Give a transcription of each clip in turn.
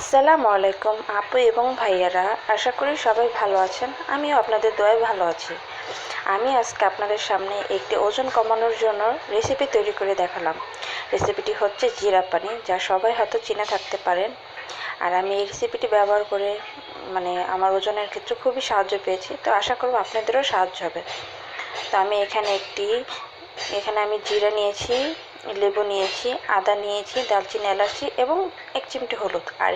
আসসালামু আলাইকুম আপু এবং ভাইয়ারা, আশা করি সবাই ভালো আছেন। আমিও আপনাদের দয়ায় ভালো আছি। আমি আজকে আপনাদের সামনে একটি ওজন কমানোর জন্য রেসিপি তৈরি করে দেখালাম। রেসিপিটি হচ্ছে জিরা পানি, যা সবাই হয়তো চিনে থাকতে পারেন। আর আমি এই রেসিপিটি ব্যবহার করে মানে আমার ওজনের ক্ষেত্রে খুবই সাহায্য পেয়েছি, তো আশা করব আপনাদেরও সাহায্য হবে। তো আমি এখানে একটি, এখানে আমি জিরা নিয়েছি লেবু নিয়েছি, আদা নিয়েছি দালচিনি এলাচি এবং এক চিমটি হলুদ। আর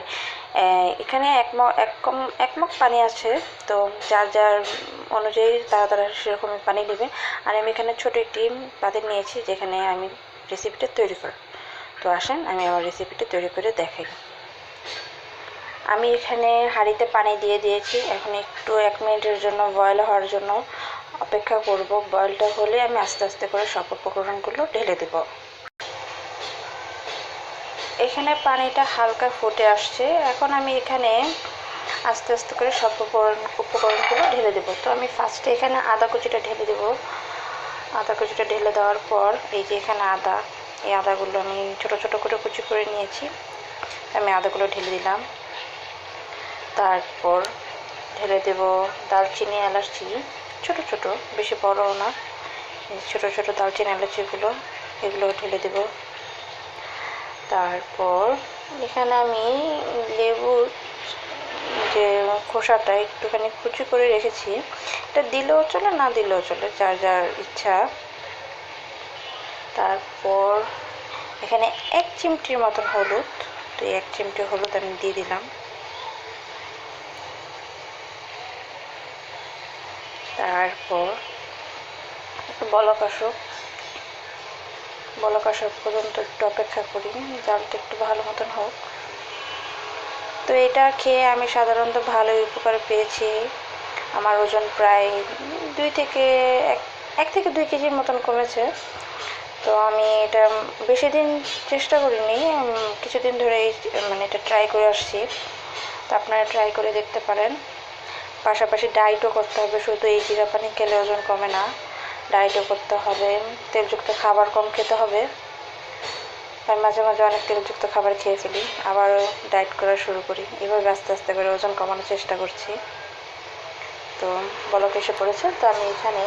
এখানে এক কম, এক মগ পানি আছে, তো যার যার অনুযায়ী তারা তারা সেরকম পানি নেবে। আর আমি এখানে ছোট একটি পাতিল নিয়েছি, যেখানে আমি রেসিপিটা তৈরি করব তো আসেন, আমি আমার রেসিপিটা তৈরি করে দেখাই। আমি এখানে হাঁড়িতে পানি দিয়ে দিয়েছি, এখন একটু এক মিনিটের জন্য বয়েল হওয়ার জন্য অপেক্ষা করব। বয়েলটা হলে আমি আস্তে আস্তে করে সব উপকরণগুলো ঢেলে দেব। এখানে পানিটা হালকা ফুটে আসছে। এখন আমি এখানে আস্তে আস্তে করে সব উপকরণ উপকরণগুলো ঢেলে দেবো। তো আমি ফার্স্টে এখানে আদা কুচিটা ঢেলে দেবো। আদা কুচিটা ঢেলে দেওয়ার পর এই যে এখানে আদা, এই আদাগুলো আমি ছোট ছোট করে কুচি করে নিয়েছি। আমি আদাগুলো ঢেলে দিলাম। তারপর ঢেলে দেব দালচিনি এলাচি। ছোট ছোট, বেশি বড় না। ছোট ছোট দালচিনি এলাচিগুলো, এগুলো ঢেলে দেব। তারপর এখানে আমি লেবুর যে খোসাটা একটুখানি কুচি করে রেখেছি, এটা দিলেও চলে, না দিলেও চলে, যার যার ইচ্ছা। তারপর এখানে এক চিমটির মতন হলুদ, তো এক চিমটি হলুদ আমি দিয়ে দিলাম। তারপর বলক আসুক। বলক আসা পর্যন্ত একটু অপেক্ষা করি জালটা একটু ভালো মতন হোক। তো এটা খেয়ে আমি সাধারণত ভালোই উপকার পেয়েছি। আমার ওজন প্রায় দুই থেকে এক এক থেকে দুই কেজির মতন কমেছে। তো আমি এটা বেশি দিন চেষ্টা করিনি কিছুদিন ধরেই মানে এটা ট্রাই করে আসছি। তো আপনারা ট্রাই করে দেখতে পারেন। পাশাপাশি ডায়েটও করতে হবে, শুধু এই জিরা পানি খেলে ওজন কমে না। ডায়েটও করতে হবে, তেলযুক্ত খাবার কম খেতে হবে। আমি মাঝে মাঝে অনেক তেলযুক্ত খাবার খেয়ে ফেলি, আবার ডায়েট করা শুরু করি। এভাবে আস্তে আস্তে করে ওজন কমানোর চেষ্টা করছি। তো বলক এসে পড়েছে? তো আমি এখানে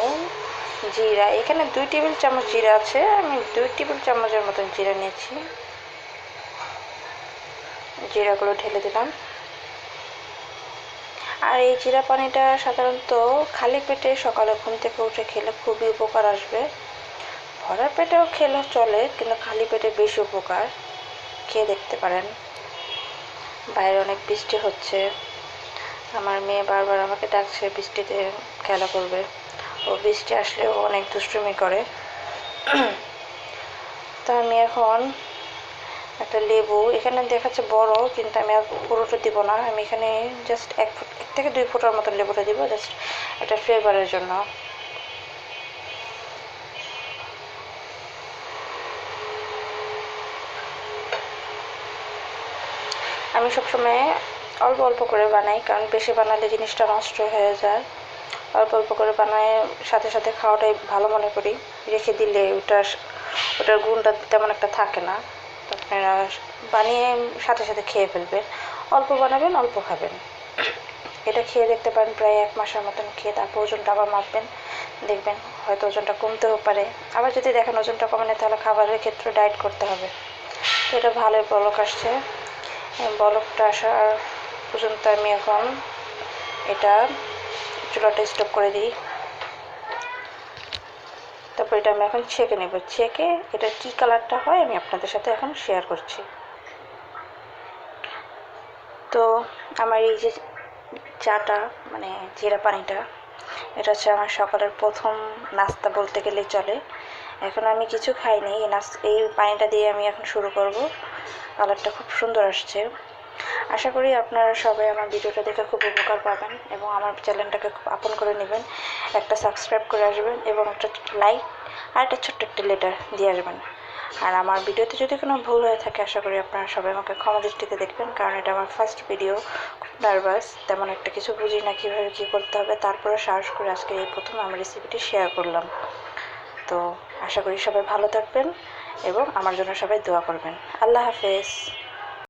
জিরা, এখানে দুই টেবিল চামচ জিরা আছে, আমি দুই টেবিল চামচের মতন জিরা নিয়েছি। জিরাগুলো ঢেলে দিলাম। আর এই জিরা পানিটা সাধারণত খালি পেটে সকালে ঘুম থেকে উঠে খেলে খুবই উপকার আসবে। ভরা পেটেও খেলে চলে, কিন্তু খালি পেটে বেশি উপকার। খেয়ে দেখতে পারেন? বাইরে অনেক বৃষ্টি হচ্ছে। আমার মেয়ে বারবার আমাকে ডাকছে, বৃষ্টিতে খেলা করবে। ও বৃষ্টি আসলেও অনেক দুষ্টুমি করে। তো আমি এখন একটা লেবু, এখানে দেখাচ্ছে বড়, কিন্তু আমি আর পুরোটা দিব না। আমি এখানে জাস্ট এক ফুট, এক থেকে দুই ফুটার মতো লেবুটা দিব জাস্ট একটা ফ্লেভারের জন্য। আমি সবসময় অল্প অল্প করে বানাই, কারণ বেশি বানালে জিনিসটা নষ্ট হয়ে যায়। অল্প অল্প করে বানায় সাথে সাথে খাওয়াটাই ভালো মনে করি। রেখে দিলে ওটার ওটার গুণটা তেমন একটা থাকে না। আপনারা বানিয়ে সাথে সাথে খেয়ে ফেলবেন। অল্প বানাবেন, অল্প খাবেন। এটা খেয়ে দেখতে পারেন, প্রায় এক মাসের মতন খেয়ে তারপর ওজনটা আবার মাপবেন। দেখবেন হয়তো ওজনটা কমতেও পারে। আবার যদি দেখেন ওজনটা কমে তাহলে খাবারের ক্ষেত্রে ডায়েট করতে হবে। তো এটা ভালোই বলক আসছে। বলকটা আসার পর্যন্ত আমি এখন এটা চুলাটা স্টপ করে দিই। তারপর এটা আমি এখন ছেঁকে নেব। ছেঁকে এটা কী কালারটা হয় আমি আপনাদের সাথে এখন শেয়ার করছি। তো আমার এই যে চাটা মানে জিরা পানিটা, এটা হচ্ছে আমার সকালের প্রথম নাস্তা বলতে গেলে চলে। এখন আমি কিছু খাইনি এই নাস্তা, এই পানিটা দিয়ে আমি এখন শুরু করব। কালারটা খুব সুন্দর আসছে। আশা করি আপনারা সবাই আমার ভিডিওটা দেখে খুব উপকার পাবেন এবং আমার চ্যানেলটাকে খুব আপন করে নেবেন, একটা সাবস্ক্রাইব করে আসবেন এবং একটা লাইক আর একটা ছোট্ট একটা লেটার দিয়ে আসবেন। আর আমার ভিডিওতে যদি কোনো ভুল হয়ে থাকে, আশা করি আপনারা সবাই আমাকে ক্ষমা দৃষ্টিতে দেখবেন, কারণ এটা আমার ফার্স্ট ভিডিও খুব নার্ভাস তেমন একটা কিছু বুঝি না কীভাবে কী করতে হবে, তারপরে সাহস করে আজকে এই প্রথম আমি রেসিপিটি শেয়ার করলাম। তো আশা করি সবাই ভালো থাকবেন এবং আমার জন্য সবাই দোয়া করবেন। আল্লাহ হাফেজ।